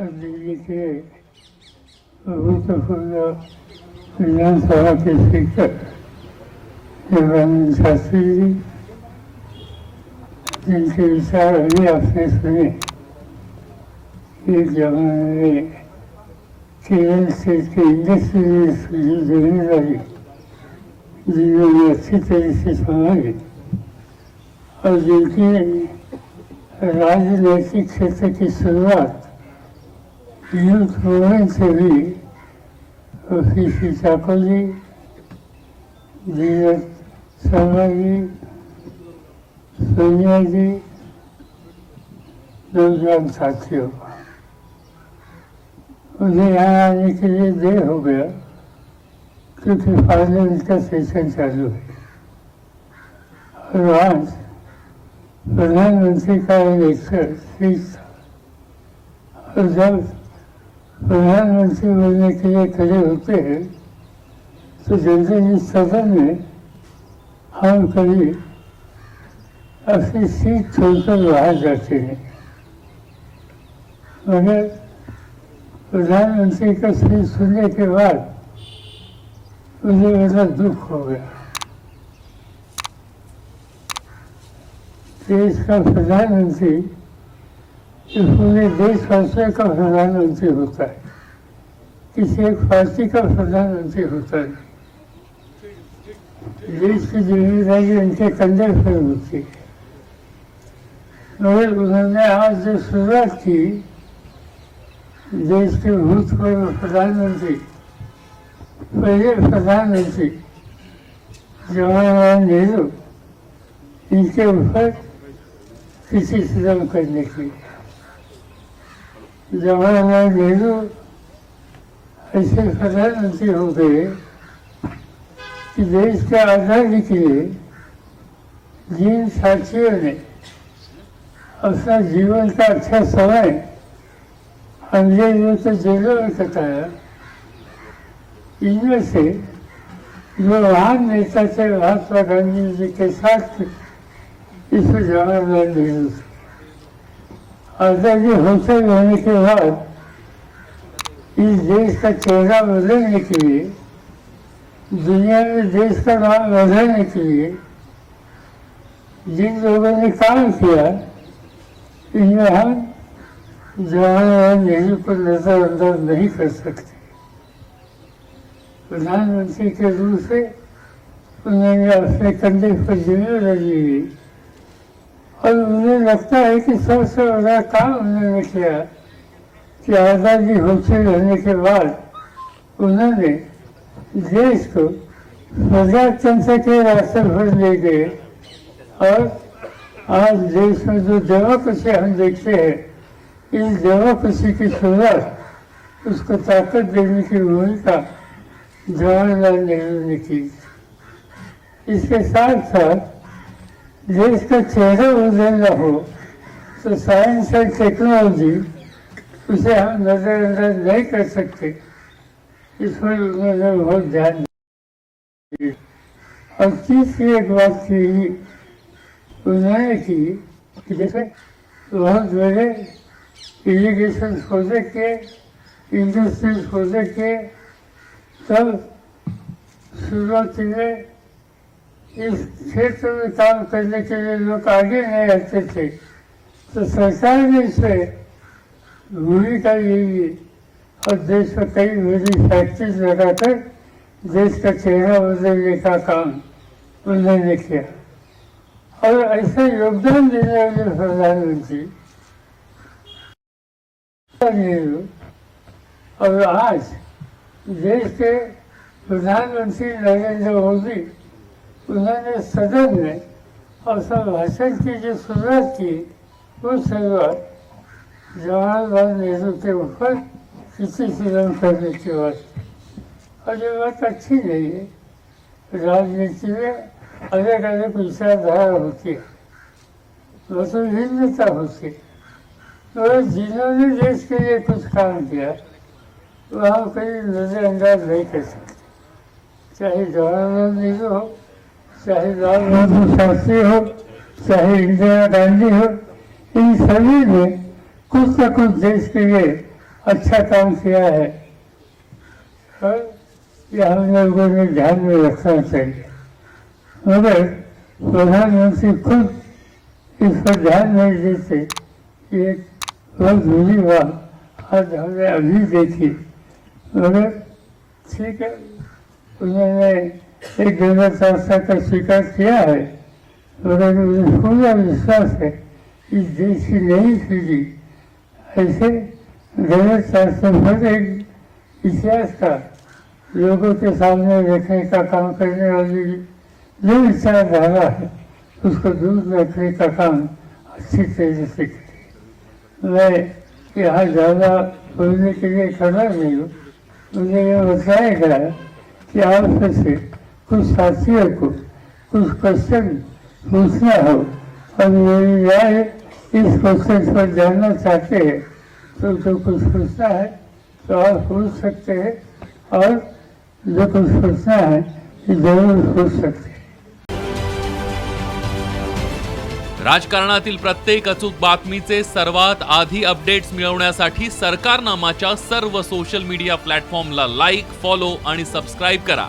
दिल्ली के भूतपूर्व विधानसभा के स्पीकर शिवानंद शास्त्री जी जिनके विचार अभी आपने सुने एक जमाने में केरल स्टेट के इंडस्ट्री की जो जिम्मेदारी जिन्होंने अच्छी तरह से संभाली और जिनकी राजनैतिक क्षेत्र की शुरुआत यूथ मूवमेंट से भी सी ठाकुर जी धीरज जी सोनिया जी नौजवान साथियों मुझे यहाँ आने के लिए देर हो गया क्योंकि पार्लियामेंट का सेशन चालू है और आज प्रधानमंत्री का इलेक्शन स्पीच था और जब प्रधानमंत्री बनने के लिए खड़े होते हैं तो जल्दी इस सदन में हम कभी अपनी सीट छोड़कर बाहर जाते. हैं मगर प्रधानमंत्री का स्पीच सुनने के बाद मुझे बड़ा दुख हो गया. देश का प्रधानमंत्री ये पूरे देशवासियों का प्रधानमंत्री होता है। किसी एक पार्टी का प्रधानमंत्री होता है। देश की जिम्मेदारी उनके कंधे पर होती है। मगर उन्होंने आज जो शुरुआत की देश के भूतपूर्व प्रधानमंत्री पहले प्रधानमंत्री जवाहरलाल नेहरू इनके ऊपर किसी सितम करने की जवाहरलाल नेहरू ऐसे प्रधानमंत्री हो गए कि देश के आज़ादी के लिए जिन साथियों ने अपना जीवन का अच्छा समय अंग्रेजों के जेलों में कटाया इनमें से जो महान नेता थे महात्मा गांधी जी के साथ इसमें जवाहरलाल नेहरू. थे आज़ादी होते रहने के बाद इस देश का चेहरा बदलने के लिए दुनिया में देश का नाम बदलने के लिए जिन लोगों ने काम किया इनमें हम जवाहरलाल नेहरू को नजरअंदाज नहीं कर सकते प्रधानमंत्री के रूप से उन्होंने अपने कंधे पर जिम्मेदारी ली और उन्हें लगता है कि सबसे बड़ा काम उन्होंने किया कि आज़ादी होते रहने के बाद उन्होंने देश को प्रजातंत्र के रास्ते पर ले गए। और आज देश में जो डेमोक्रेसी हम देखते हैं, इस डेमोक्रेसी की शुरुआत उसको ताकत देने की भूमिका जवाहरलाल नेहरू ने की। इसके साथ साथ देश का चेहरा बदलना हो तो साइंस एंड टेक्नोलॉजी उसे हम नजरअंदाज नहीं कर सकते इस पर उन्होंने बहुत ध्यान और तीसरी एक बात की उन्होंने की कि जैसे बहुत बड़े इरीगेशन प्रोजेक्ट के इंडस्ट्रीज प्रोजेक्ट के तब शुरुआती में इस क्षेत्र में काम करने के लिए लोग आगे नहीं आते थे। तो सरकार ने इसमें भूमिका ली और देश में कई बड़ी फैक्ट्रीज लगाकर देश का चेहरा बदलने का काम उन्होंने किया। और ऐसा योगदान देने वाले प्रधानमंत्री और आज देश के प्रधानमंत्री नरेंद्र मोदी उन्होंने सदन में अपना भाषण की जो शुरुआत की वो शुरुआत जवाहरलाल नेहरू के ऊपर किसी फिल्म करने की बात और ये बात अच्छी नहीं. है राजनीति में अलग अलग विचारधारा होती. है मतलब भिन्नता होती. है तो जिन्होंने देश के लिए कुछ काम किया वहाँ कहीं नजरअंदाज नहीं कर सकते चाहे जवाहरलाल नेहरू हो चाहे लाल बहादुर शास्त्री हो, चाहे इंदिरा गांधी हो, इन सभी ने कुछ न कुछ देश के लिए अच्छा काम किया है। और ये हम लोगों ने ध्यान में रखना चाहिए। मगर प्रधानमंत्री खुद इस पर ध्यान नहीं देते, ये बहुत बुरी बात आज हमने अभी देखी। मगर ठीक है, उन्होंने एक गंगा संस्था का स्वीकार किया है मगर मुझे पूरा विश्वास है कि देश की नई पीढ़ी ऐसे गंगा संस्था पर एक इतिहास का? लोगों के सामने रखने का काम करने वाली जो विचारधारा है उसको दूर रखने का काम अच्छी तरह से करे मैं यहाँ ज़्यादा बोलने के लिए खड़ा नहीं. हूँ मुझे ये बताया गया कि आप से कुछ साथियों को कुछ क्वेश्चन पूछना हो। और मेरी राय इस क्वेश्चन पर जानना चाहते हैं। तो जो कुछ पूछना है तो आप पूछ सकते हैं और जो कुछ पूछना है जरूर पूछ सकते हैं। राजकारणातील प्रत्येक अचूक बातमीचे सर्वात आधी अपडेट्स मिळवण्यासाठी सरकारनामाच्या सर्व सोशल मीडिया प्लॅटफॉर्मला लाईक फॉलो आणि सबस्क्राईब करा.